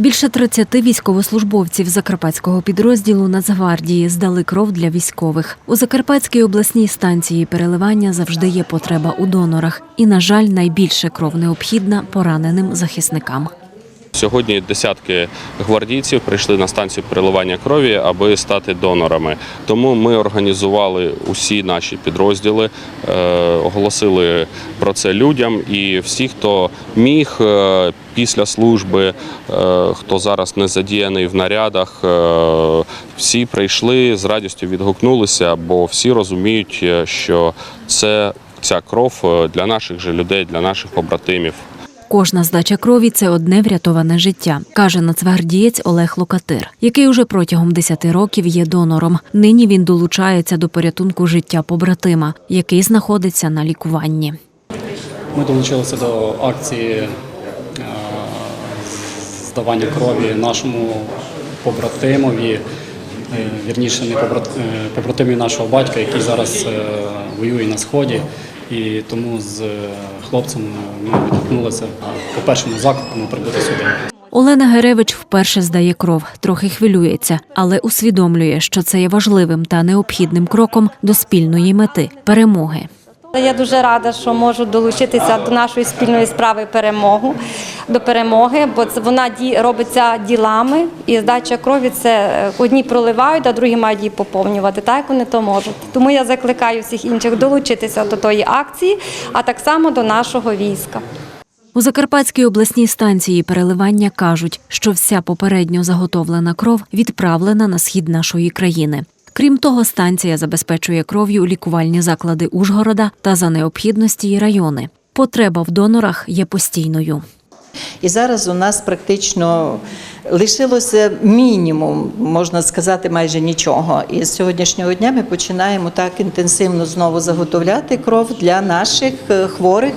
Більше 30 військовослужбовців закарпатського підрозділу Нацгвардії здали кров для військових. У Закарпатській обласній станції переливання завжди є потреба у донорах. І, на жаль, найбільше кров необхідна пораненим захисникам. Сьогодні десятки гвардійців прийшли на станцію переливання крові, аби стати донорами. Тому ми організували усі наші підрозділи, е, оголосили про це людям. І всі, хто міг е, після служби, е, хто зараз не задіяний в нарядах, всі прийшли з радістю відгукнулися, бо всі розуміють, що це ця кров для наших же людей, для наших побратимів. Кожна здача крові це одне врятоване життя, каже нацгвардієць Олег Локатир, який уже протягом 10 років є донором. Нині він долучається до порятунку життя побратима, який знаходиться на лікуванні. Ми долучилися до акції е, здавання крові нашому побратимові, е, вірніше не е, побратимі нашого батька, який зараз воює на сході. І тому з е, хлопцем ми відгукнулися по першому заклику прибути сюди. Олена Геревич вперше здає кров, трохи хвилюється, але усвідомлює, що це є важливим та необхідним кроком до спільної мети перемоги. Я дуже рада, що можу долучитися до нашої спільної справи перемогу до перемоги, бо вона робиться ділами, і здача крові це е, одні проливають, а другі мають її поповнювати. Так вони то можуть. Тому я закликаю всіх інших долучитися до тої акції, а так само до нашого війська. У Закарпатській обласній станції переливання кажуть, що вся попередньо заготовлена кров відправлена на схід нашої країни. Крім того, станція забезпечує кров'ю лікувальні заклади Ужгорода та за необхідності й райони. Потреба в донорах є постійною. І зараз у нас практично лишилося мінімум, можна сказати, майже нічого. І з сьогоднішнього дня ми починаємо так інтенсивно знову заготовляти кров для наших е, хворих,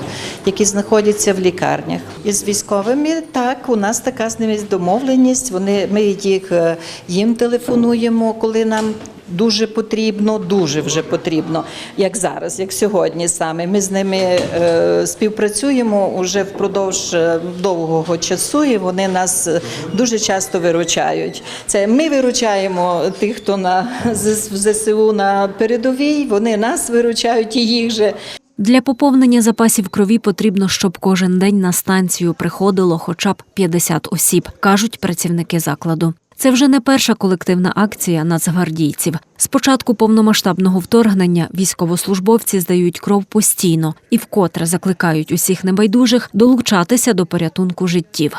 які знаходяться в лікарнях. І з військовими так у нас така з ними домовленість. Вони ми їх е, їм телефонуємо, коли нам. Дуже потрібно, дуже вже потрібно, як зараз, як сьогодні саме. Ми з ними е, співпрацюємо уже впродовж е, довгого часу, і вони нас е, дуже часто виручають. Це ми виручаємо тих, хто на ЗСУ на передовій. Вони нас виручають і їх же. Для поповнення запасів крові потрібно, щоб кожен день на станцію приходило хоча б 50 осіб, кажуть працівники закладу. Це вже не перша колективна акція нацгвардійців. З початку повномасштабного вторгнення військовослужбовці здають кров постійно і вкотре закликають усіх небайдужих долучатися до порятунку життів.